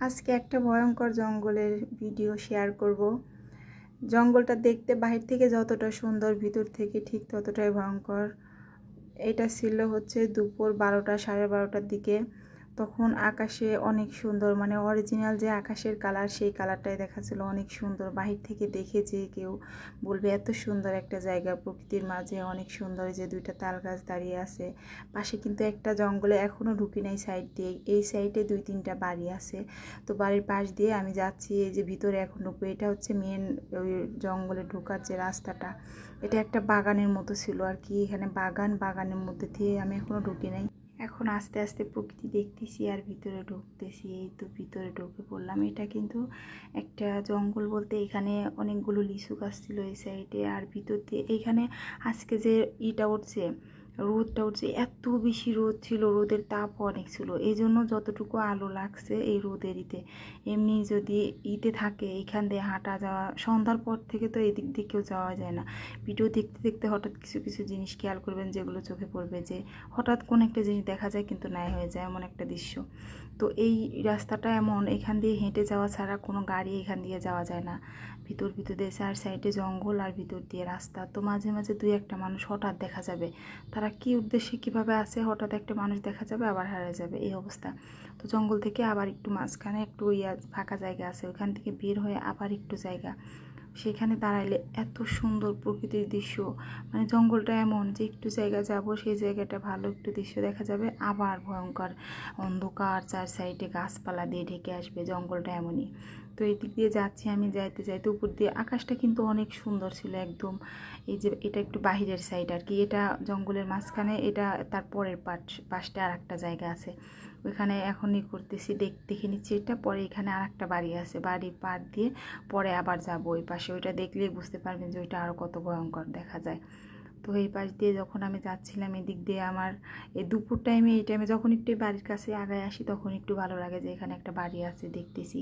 আজকে একটা ভয়ঙ্কর জঙ্গলের ভিডিও শেয়ার করব। জঙ্গলটা দেখতে বাহির থেকে যতটা সুন্দর, ভিতর থেকে ঠিক ততটাই ভয়ঙ্কর। এটা ছিল হচ্ছে দুপুর বারোটা সাড়ে বারোটার দিকে। তখন আকাশে অনেক সুন্দর মানে অরিজিনাল যে আকাশের কালার সেই কালারটাই দেখাচ্ছিল অনেক সুন্দর। বাহির থেকে দেখে যে কেউ বলবে, এত সুন্দর একটা জায়গা। প্রকৃতির মাঝে অনেক সুন্দর যে দুইটা তাল গাছ দাঁড়িয়ে আছে। পাশে কিন্তু একটা জঙ্গলে এখনও ঢুকি নাই সাইড দিয়ে। এই সাইডে দুই তিনটা বাড়ি আছে। তো বাড়ির পাশ দিয়ে আমি যাচ্ছি, এই যে ভিতরে এখন ঢুকবো। এটা হচ্ছে মেন ওই জঙ্গলে ঢোকার যে রাস্তাটা। এটা একটা বাগানের মতো ছিল আর কি। এখানে বাগান, বাগানের মধ্যে দিয়ে আমি এখনও ঢুকি নাই। এখন আস্তে আস্তে প্রকৃতি দেখতেছি আর ভিতরে ঢুকতেছি, এই তো ভিতরে ঢুকে পড়লাম। এটা কিন্তু একটা জঙ্গল বলতে এখানে অনেকগুলো লিচু গাছ ছিল এই সাইডে আর ভিতর দিয়ে এইখানে আজকে যে ইটা উঠছে রোদটা উঠছে এত বেশি রোদ ছিল, রোদের তাপ অনেক ছিল। এই জন্য যতটুকু আলো লাগছে এই রোদের ইতে এমনি যদি ইতে থাকে এইখান দিয়ে হাঁটা যাওয়া, সন্ধ্যার পর থেকে তো এই দিক যাওয়া যায় না। ভিডিও দেখতে দেখতে হঠাৎ কিছু কিছু জিনিস খেয়াল করবেন যেগুলো চোখে পড়বে যে হঠাৎ কোন একটা জিনিস দেখা যায় কিন্তু নাই হয়ে যায়, এমন একটা দৃশ্য। তো এই রাস্তাটা এমন, এখান দিয়ে হেঁটে যাওয়া ছাড়া কোনো গাড়ি এখান দিয়ে যাওয়া যায় না। ভিতর ভিতর দিয়ে চার সাইডে জঙ্গল আর ভিতর দিয়ে রাস্তা। তো মাঝে মাঝে দুই একটা মানুষ হঠাৎ দেখা যাবে। তারা কি উদ্দেশ্যে কীভাবে আসে হঠাৎ একটা মানুষ দেখা যাবে, আবার হারিয়ে যাবে, এই অবস্থা। তো জঙ্গল থেকে আবার একটু মাঝখানে একটু ইয়া, ফাঁকা জায়গা আছে ওখান থেকে বের হয়ে আবার একটু জায়গা। সেখানে দাঁড়াইলে এত সুন্দর প্রকৃতির দৃশ্য। মানে জঙ্গলটা এমন যে একটু জায়গা যাব, সেই জায়গাটা ভালো একটু দৃশ্য দেখা যাবে, আবার ভয়ঙ্কর অন্ধকার চার সাইডে গাছপালা দিয়ে ঢেকে আসবে, জঙ্গলটা এমনই। তো এই দিক দিয়ে যাচ্ছি আমি যাইতে যাইতে। উপর দিয়ে আকাশটা কিন্তু অনেক সুন্দর ছিল একদম। এই যে এটা একটু বাহিরের সাইড আর কি এটা জঙ্গলের মাঝখানে, এটা তার পরের পাশ পাশটা আর একটা জায়গা আছে। ওইখানে এখনই করতেছি, দেখ, দেখে নিচ্ছি এটা। পরে এখানে আর একটা বাড়ি আছে। বাড়ি পার দিয়ে পরে আবার যাব ওই পাশে। ওইটা দেখলেই বুঝতে পারবেন যে ওইটা আরও কত ভয়ঙ্কর দেখা যায়। তো এই পাশ দিয়ে যখন আমি যাচ্ছিলাম এদিক দিয়ে আমার, এই দুপুর টাইমে এই টাইমে যখন একটু বাড়ির কাছে আগায় আসি, তখন একটু ভালো লাগে যে এখানে একটা বাড়ি আছে দেখতেছি।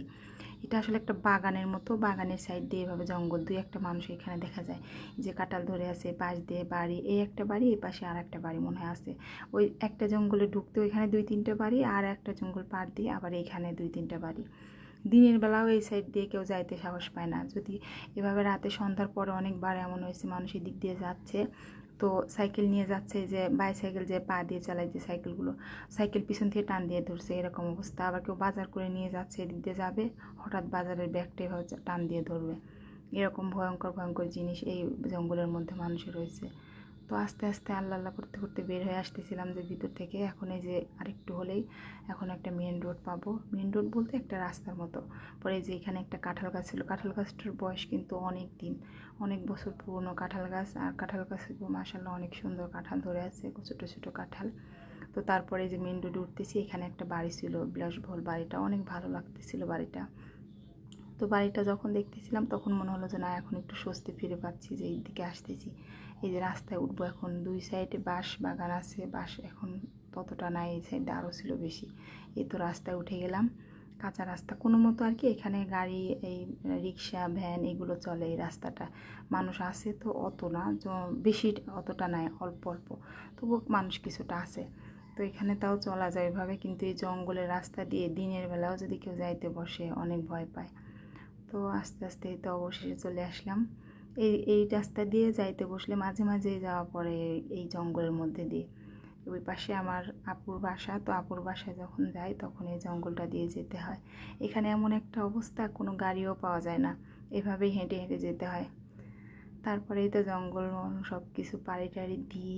এটা আসলে একটা বাগানের মতো, বাগানের সাইড দিয়ে এভাবে জঙ্গল, দুই একটা মানুষ এখানে দেখা যায়। যে কাটাল ধরে আছে পাশ দিয়ে বাড়ি, এই একটা বাড়ি, এই পাশে আর একটা বাড়ি মনে হয় আছে। ওই একটা জঙ্গলে ঢুকতে ওইখানে দুই তিনটা বাড়ি, আর একটা জঙ্গল পার দিয়ে আবার এইখানে দুই তিনটা বাড়ি। দিনের বেলাও এই সাইড দিয়ে কেউ যাইতে সাহস পায় না। যদি এভাবে রাতে সন্ধ্যার পরে অনেকবার এমন হয়েছে মানুষ এদিক দিয়ে যাচ্ছে, তো সাইকেল নিয়ে যাচ্ছে যে বাইসাইকেল যে পা দিয়ে চালায় যে সাইকেলগুলো সাইকেল পিছন থেকে টান দিয়ে ধরছে, এরকম অবস্থা। আবার কেউ বাজার করে নিয়ে যাচ্ছে, এদিক দিয়ে যাবে, হঠাৎ বাজারের ব্যাগটা এভাবে টান দিয়ে ধরবে। এরকম ভয়ঙ্কর ভয়ঙ্কর জিনিস এই জঙ্গলের মধ্যে মানুষের রয়েছে তো আস্তে আস্তে আল্লাহ আল্লাহ করতে করতে বের হয়ে আসতেছিলাম যে ভিতর থেকে। এখন এই যে আরেকটু হলেই এখন একটা মেন রোড পাবো। মেন রোড বলতে একটা রাস্তার মতো। পরে যে এখানে একটা কাঁঠাল গাছ ছিল। কাঁঠাল গাছটার বয়স কিন্তু অনেক দিন। অনেক বছর পুরনো কাঁঠাল গাছ। আর কাঁঠাল গাছে মাসাল্লাহ অনেক সুন্দর কাঁঠাল ধরে আছে, ছোটো ছোটো কাঁঠাল। তো তারপরে যে মেন রোডে উঠতেছি, এখানে একটা বাড়ি ছিল, বিলাসবহুল বাড়িটা। অনেক ভালো লাগতেছিল বাড়িটা। তো বাড়িটা যখন দেখতেছিলাম, তখন মনে হলো যে, না, এখন একটু স্বস্তি ফিরে পাচ্ছি যে এই দিকে আসতেছি। এই যে রাস্তায় উঠবো এখন, দুই সাইডে বাঁশ বাগান আছে, বাঁশ এখন ততটা নাই, এই সাইডে আরও ছিল বেশি। এই তো রাস্তায় উঠে গেলাম। কাঁচা রাস্তা কোনো মতো আর কি, এখানে গাড়ি, এই রিক্সা, ভ্যান এগুলো চলে এই রাস্তাটা। মানুষ আছে তো অত না বেশি অতটা নাই, অল্প অল্প। তবু মানুষ কিছুটা আছে। তো এখানে তাও চলা যায় এভাবে কিন্তু এই জঙ্গলের রাস্তা দিয়ে দিনের বেলাও যদি কেউ যাইতে বসে, অনেক ভয় পায়। তো আস্তে আস্তে তো অবশেষে চলে আসলাম। এই এই রাস্তা দিয়ে যাইতে বসলে মাঝে মাঝে যাওয়া পড়ে এই জঙ্গলের মধ্যে দিয়ে। ওই পাশে আমার আপুর বাসা, তো আপুর বাসায় যখন যাই তখন এই জঙ্গলটা দিয়ে যেতে হয়। এখানে এমন একটা অবস্থা, কোনো গাড়িও পাওয়া যায় না। এভাবেই হেঁটে হেঁটে যেতে হয়। তারপরেই তো জঙ্গল সব কিছু পাড়ি টাড়ি দিয়ে